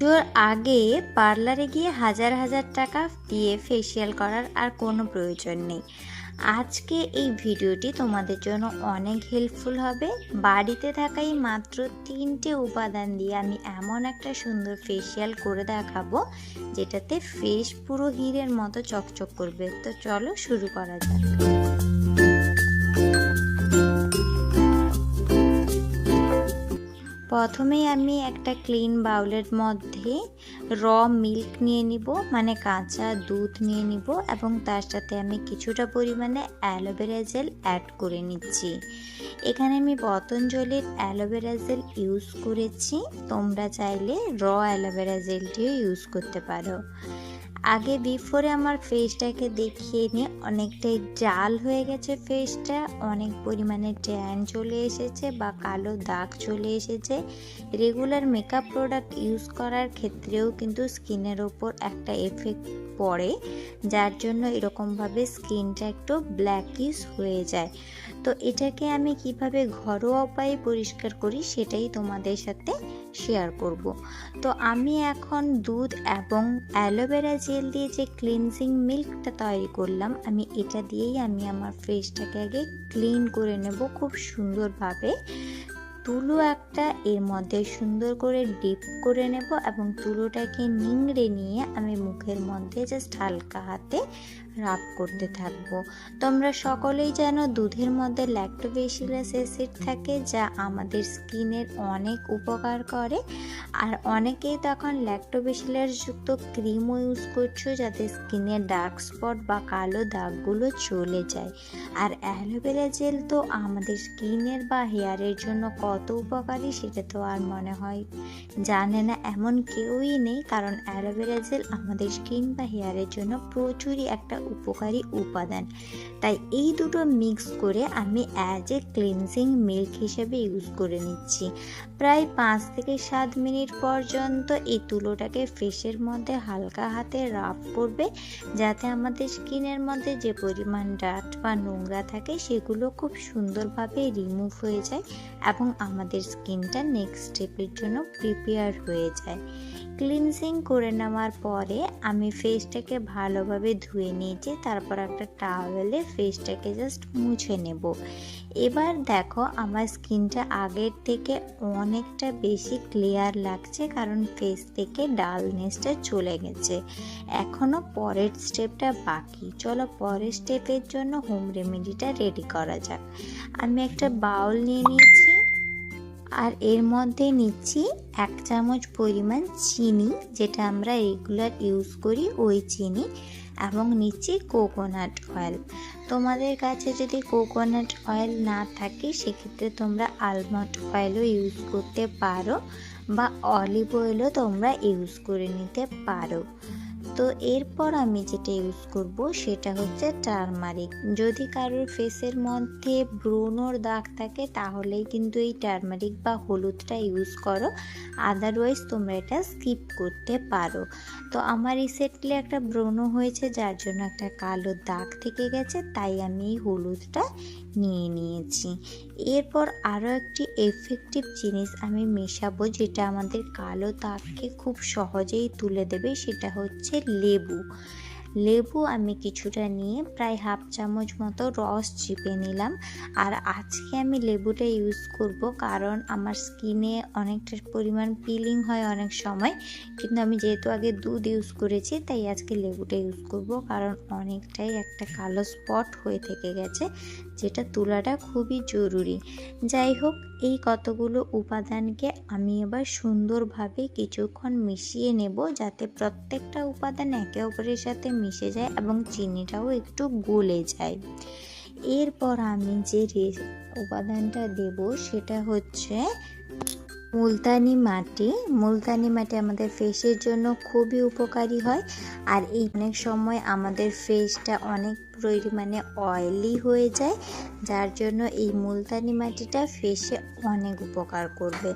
পুজোর আগে পার্লারে গিয়ে হাজার হাজার টাকা দিয়ে ফেসিয়াল করার আর কোনো প্রয়োজন নেই। আজকে এই ভিডিওটি তোমাদের জন্য অনেক হেল্পফুল হবে। বাড়িতে থাকাই মাত্র তিনটে উপাদান দিয়ে আমি এমন একটা সুন্দর ফেসিয়াল করে দেখাবো, যেটাতে ফেস পুরো হীরের মতো চকচক করবে। তো চলো শুরু করা যাক। প্রথমেই আমি একটা ক্লিন বাউলের মধ্যে র মিল্ক নিয়ে নিব মানে কাঁচা দুধ নিয়ে নিব এবং তার সাথে আমি কিছুটা পরিমাণে অ্যালোভেরা জেল অ্যাড করে নিচ্ছি। এখানে আমি পতঞ্জলির অ্যালোভেরা জেল ইউজ করেছি, তোমরা চাইলে র অ্যালোভেরা জেলটিও ইউজ করতে পারো। আগে বিফোরে আমার ফেসটাকে দেখিয়ে নিয়ে অনেকটাই জাল হয়ে গেছে ফেসটা অনেক পরিমাণে ট্যান চলে এসেছে বা কালো দাগ চলে এসেছে। রেগুলার মেকআপ প্রোডাক্ট ইউজ করার ক্ষেত্রেও কিন্তু স্কিনের ওপর একটা এফেক্ট পড়ে যার জন্য এরকমভাবে স্কিনটা একটু ব্ল্যাকিশ হয়ে যায়। তো এটাকে আমি কীভাবে ঘরোয়া উপায়ে পরিষ্কার করি সেটাই তোমাদের সাথে শেয়ার করব। তো আমি এখন দুধ এবং অ্যালোভেরা জেল দিয়ে যে ক্লিনজিং মিল্কটা তৈরি করলাম, আমি এটা দিয়েই আমি আমার ফেসটাকে আগে ক্লিন করে নেব খুব সুন্দরভাবে। তুলো একটা এর মধ্যে সুন্দর করে ডিপ করে নেব এবং তুলোটাকে নিংড়ে নিয়ে আমি মুখের মধ্যে জাস্ট হালকা হাতে রাব করতে থাকব। তোমরা সকলেই যেন দুধের মধ্যে ল্যাক্টোবেসিলাস অ্যাসিড থাকে, যা আমাদের স্কিনের অনেক উপকার করে। আর অনেকেই তখন ল্যাক্টোবেসিলাস যুক্ত ক্রিমও ইউজ করছ, যাতে স্কিনের ডার্ক স্পট বা কালো দাগগুলো চলে যায়। আর অ্যালোভেরা জেল তো আমাদের স্কিনের বা হেয়ারের জন্য কত উপকারী, সেটা তো আর মনে হয় জানে না এমন কেউই নেই, কারণ অ্যালোভেরা জেল আমাদের স্কিন বা হেয়ারের জন্য প্রচুরই একটা উপকারী উপাদান। তাই এই দুটো মিক্স করে আমি অ্যাজ এ ক্লিনজিং মিল্ক হিসেবে ইউজ করে নিচ্ছি। প্রায় পাঁচ থেকে সাত মিনিট পর্যন্ত এই তুলোটাকে ফেসের মধ্যে হালকা হাতে রাফ করবে, যাতে আমাদের স্কিনের মধ্যে যে পরিমাণ ডাট বা নোংরা থাকে সেগুলো খুব সুন্দরভাবে রিমুভ হয়ে যায় এবং আমাদের স্কিনটা নেক্সট স্টেপের জন্য প্রিপেয়ার হয়ে যায়। ক্লিনজিং করে নেওয়ার পরে আমি ফেসটাকে ভালোভাবে ধুয়ে নিয়েছি, তারপর একটা টাওয়েলে ফেসটাকে জাস্ট মুছে নেব। এবার দেখো, আমার স্কিনটা আগের থেকে অনেকটা বেশি ক্লিয়ার লাগছে কারণ ফেস থেকে ডালনেসটা চলে গেছে। এখনও পরের স্টেপটা বাকি। চলো পরের স্টেপের জন্য হোম রেমেডিটা রেডি করা যাক। আমি একটা বাউল নিয়ে নিয়েছি আর এর মধ্যে নিচ্ছি এক চামচ পরিমাণ চিনি, যেটা আমরা রেগুলার ইউজ করি ওই চিনি। এবং নিচে কোকোনাট অয়েল। তোমাদের কাছে যদি কোকোনাট অয়েল না থাকে, সেক্ষেত্রে তোমরা আলমন্ড অয়েলও ইউজ করতে পারো বা অলিভ অয়েলও তোমরা ইউজ করে নিতে পারো। তো এরপর আমি যেটা ইউজ করব সেটা হচ্ছে টারমারিক যদি কারোর ফেসের মধ্যে ব্রণর দাগ থাকে, তাহলেই কিন্তু এই টারমারিক বা হলুদটা ইউজ করো। আদারওয়াইজ তোমরা এটা স্কিপ করতে পারো। তো আমার রিসেন্টলি একটা ব্রণ হয়েছে, যার জন্য একটা কালো দাগ থেকে গেছে, তাই আমি এই হলুদটা নিয়ে নিয়েছি। এরপর আরও একটি এফেক্টিভ জিনিস আমি মেশাবো, যেটা আমাদের কালো দাগকে খুব সহজেই তুলে দেবে, সেটা হচ্ছে লেবু লেবু আমি কিছুটা নিয়ে প্রায় হাফ চামচ মতো রস চিপে নিলাম। আর আজকে আমি লেবুটা ইউজ করব কারণ আমার স্কিনে অনেকটা পরিমাণ পিলিং হয় অনেক সময়। কিন্তু আমি যেহেতু আগে দুধ ইউজ করেছি, তাই আজকে লেবুটা ইউজ করব কারণ অনেকটাই একটা কালো স্পট হয়ে থেকে গেছে, যেটা তোলাটা খুবই জরুরি। যাই হোক, এই কতগুলো উপাদানকে আমি এবার সুন্দরভাবে কিছুক্ষণ মিশিয়ে নেব যাতে প্রত্যেকটা উপাদান একে অপরের সাথে মিশে যায় এবং চিনিটাও একটু গলে যায়। এরপর আমি যে উপাদানটা দেব সেটা হচ্ছে মুলতানি মাটি। মুলতানি মাটি আমাদের ফেসের জন্য খুবই উপকারী হয়। আর এই অনেক সময় আমাদের ফেসটা অনেক পরিমাণে অয়েলি হয়ে যায়, যার জন্য এই মুলতানি মাটিটা ফেসে অনেক উপকার করবে।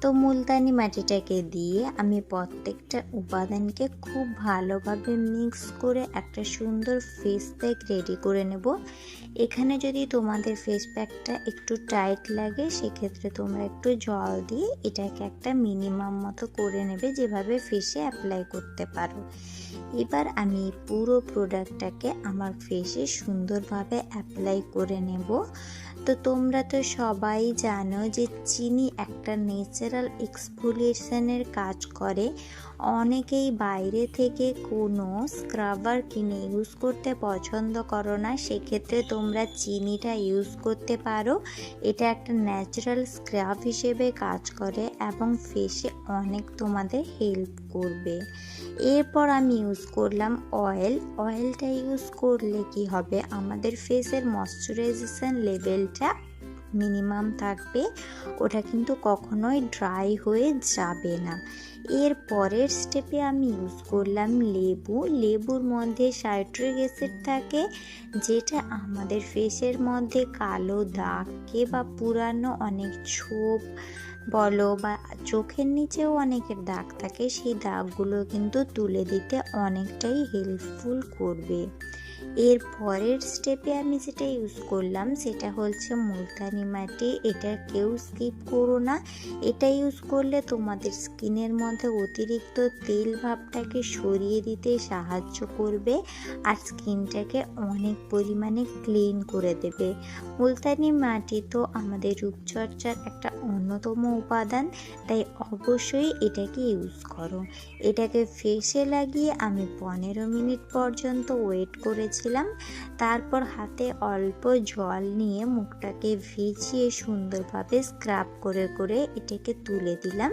তো মুলতানি মাটিটাকে দিয়ে আমি প্রত্যেকটা উপাদানকে খুব ভালোভাবে মিক্স করে একটা সুন্দর ফেস প্যাক রেডি করে নেব। এখানে যদি তোমাদের ফেস প্যাকটা একটু টাইট লাগে, সেক্ষেত্রে তোমরা একটু জল দিয়ে এটাকে একটা মিনিমাম মতো করে নেবে, যেভাবে ফেসে অ্যাপ্লাই করতে পারো। এবার আমি পুরো প্রোডাক্টটাকে আমার ফেসে সুন্দরভাবে অ্যাপ্লাই করে নেব। তো তোমরা তো সবাই জানো যে চিনি একটা ন্যাচারাল এক্সফোলিয়েশনের কাজ করে। অনেকেই বাইরে থেকে কোনো স্ক্রাবার কিনে ইউজ করতে পছন্দ করো না, সেক্ষেত্রে তোমরা চিনিটা ইউজ করতে পারো। এটা একটা ন্যাচারাল স্ক্রাব হিসেবে কাজ করে এবং ফেসে অনেক তোমাদের হেল্প করবে। এরপর আমি ইউজ করলাম অয়েল অয়েলটা ইউজ করলে কি হবে? আমাদের ফেসের ময়শ্চারাইজেশন লেভেলটা মিনিমাম থাকবে। ওটা কিন্তু কখনোই ড্রাই হয়ে যাবে না। এর পরের স্টেপে আমি ইউজ করলাম লেবু। লেবুর মধ্যে সাইট্রিক অ্যাসিড থাকে, যেটা আমাদের ফেসের মধ্যে কালো দাগকে বা পুরানো অনেক ছোপ বলো বা চোখের নিচেও অনেকের দাগ থাকে, সেই দাগগুলো কিন্তু তুলে দিতে অনেকটাই হেল্পফুল করবে। এর পরের স্টেপে আমি যেটা ইউজ করলাম, সেটা হচ্ছে মুলতানি মাটি। এটা কেউ স্কিপ করো না। এটা ইউজ করলে তোমাদের স্কিনের মধ্যে অতিরিক্ত তেল ভাবটাকে সরিয়ে দিতে সাহায্য করবে আর স্কিনটাকে অনেক পরিমাণে ক্লিন করে দেবে। মুলতানি মাটি তো আমাদের রূপচর্চার একটা অন্যতম উপাদান, তাই অবশ্যই এটাকে ইউজ করো। এটাকে ফেসে লাগিয়ে আমি পনেরো মিনিট পর্যন্ত ওয়েট করেছিলাম। তারপর হাতে অল্প জল নিয়ে মুখটাকে ভিজিয়ে সুন্দরভাবে স্ক্রাব করে করে এটাকে তুলে দিলাম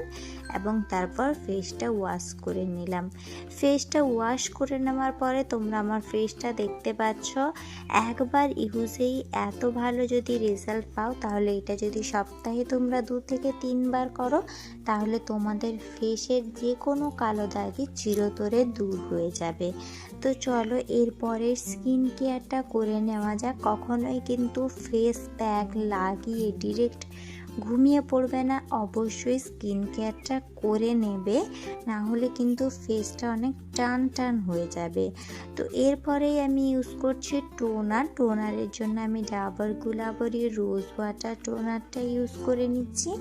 এবং তারপর ফেসটা ওয়াশ করে নিলাম। ফেসটা ওয়াশ করে নেওয়ার পরে তোমরা আমার ফেসটা দেখতে পাচ্ছ। একবার ইউজেই এত ভালো যদি রেজাল্ট পাও, তাহলে এটা যদি সপ্তাহে তোমরা দু থেকে তিনবার করো, তাহলে তোমাদের ফেসের যে কোনো কালো দাগই চিরতরে দূর হয়ে যাবে। তো চলো এরপরের স্কিন কেয়ারটা করে নেওয়া যাক। কখনোই কিন্তু ফেস প্যাক লাগিয়ে ডিরেক্ট ঘুমিয়ে পড়বে না। অবশ্যই স্কিন কেয়ারটা করে নেবে। না হলে কিন্তু ফেসটা অনেক টান টান হয়ে যাবে। তো এরপরেই আমি ইউজ করছি টোনার টোনারের জন্য আমি ডাবর গুলাবরি রোজ ওয়াটার টোনারটা ইউজ করে নিচ্ছি।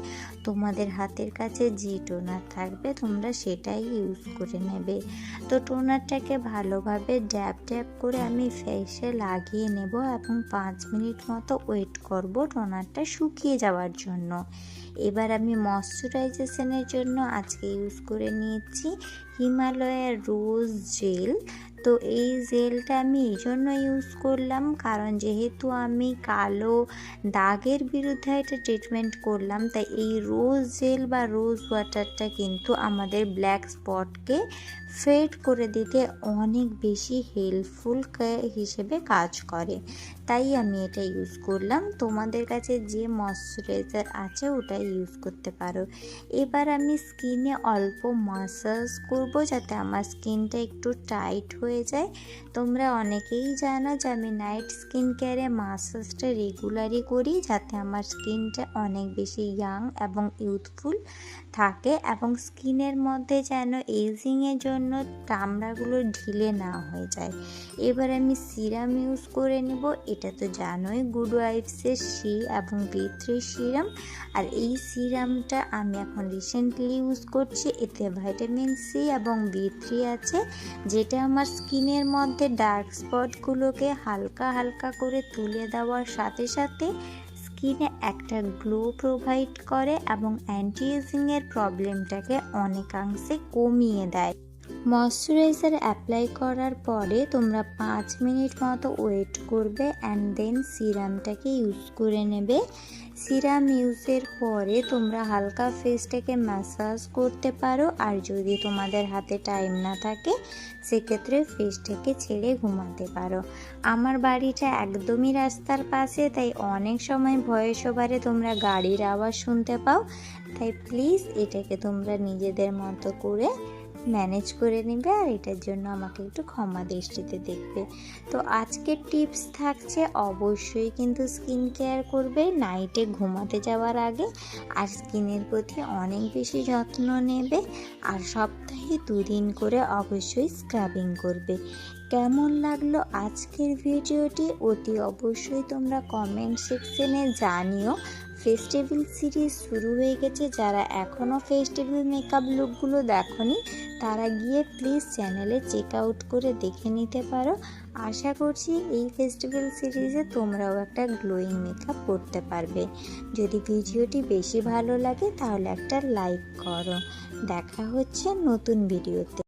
তোমাদের হাতের কাছে যে টোনার থাকবে, তোমরা সেটাই ইউজ করে নেবে। তো টোনারটাকে ভালোভাবে ড্যাপ ড্যাপ করে আমি ফেসে লাগিয়ে নেব এবং পাঁচ মিনিট মতো ওয়েট করব টোনারটা শুকিয়ে যাওয়ার জন্য। এবার আমি ময়শ্চারাইজেশনের জন্য আজকে ইউজ করে নিয়েছি হিমালয়ের রোজ জেল তো এই জেলটা আমি এই জন্য ইউজ করলাম। কারণ যেহেতু আমি কালো দাগের বিরুদ্ধে এটা ট্রিটমেন্ট করলাম, তাই এই রোজ জেল বা রোজ ওয়াটারটা কিন্তু আমাদের ব্ল্যাক স্পটকে ফেড করে দিতে অনেক বেশি হেল্পফুল হিসেবে কাজ করে। তাই আমি এটা ইউজ করলাম। তোমাদের কাছে যে ময়শ্চারাইজার আছে ওটাই ইউজ করতে পারো। এবার আমি স্কিনে অল্প মাসাজ করব যাতে আমার স্কিনটা একটু টাইট হয়ে যায়। তোমরা অনেকেই জানো যে আমি নাইট স্কিন কেয়ারে মাসাজটা রেগুলারই করি যাতে আমার স্কিনটা অনেক বেশি ইয়াং এবং ইউথফুল থাকে এবং স্কিনের মধ্যে যেন এজিংয়ের জন্য চামড়াগুলো ঢিলে না হয়ে যায়। এবার আমি সিরাম ইউজ করে নেব। এটা তো জানোই গুড ওয়াইফসের সি এবং বি থ্রি সিরাম আর এই সিরামটা আমি এখন রিসেন্টলি ইউজ করছি। এতে ভাইটামিন সি এবং বি থ্রি আছে, যেটা আমার স্কিনের মধ্যে ডার্ক স্পটগুলোকে হালকা হালকা করে তুলে দেওয়ার সাথে সাথে স্কিনে একটা গ্লো প্রোভাইড করে এবং অ্যান্টি এজিংয়ের প্রবলেমটাকে অনেকাংশে কমিয়ে দেয়। ময়শ্চারাইজার অ্যাপ্লাই করার পরে তোমরা পাঁচ মিনিট মতো ওয়েট করবে অ্যান্ড দেন সিরামটাকে ইউজ করে নেবে। সিরাম ইউজের পরে তোমরা হালকা ফেসটাকে ম্যাসাজ করতে পারো আর যদি তোমাদের হাতে টাইম না থাকে, সেক্ষেত্রে ফেসটাকে ছেড়ে ঘুমাতে পারো। আমার বাড়িটা একদমই রাস্তার পাশে, তাই অনেক সময় ভয়েস ওভারে তোমরা গাড়ির আওয়াজ শুনতে পাও। তাই প্লিজ এটাকে তোমরা নিজেদের মতো করে ম্যানেজ করে নেবে আর এটার জন্য আমাকে একটু ক্ষমা দৃষ্টিতে দেখবে। তো আজকের টিপস থাকছে অবশ্যই কিন্তু স্কিন কেয়ার করবে নাইটে ঘুমাতে যাওয়ার আগে আর স্কিনের প্রতি অনেক বেশি যত্ন নেবে আর সপ্তাহে দুদিন করে অবশ্যই স্ক্রাবিং করবে। কেমন লাগল আজকের ভিডিওটি অতি অবশ্যই তোমরা কমেন্ট সেকশনে জানিও। ফেস্টিভ্যাল সিরিজ শুরু হয়ে গেছে। যারা এখনও ফেস্টিভ্যাল মেকআপ লুকগুলো দেখনি, তারা গিয়ে প্লিজ চ্যানেলে চেক আউট করে দেখে নিতে পারো। আশা করছি এই ফেস্টিভ্যাল সিরিজে তোমরাও একটা গ্লোয়িং মেকআপ করতে পারবে। যদি ভিডিওটি বেশি ভালো লাগে, তাহলে একটা লাইক করো। দেখা হচ্ছে নতুন ভিডিওতে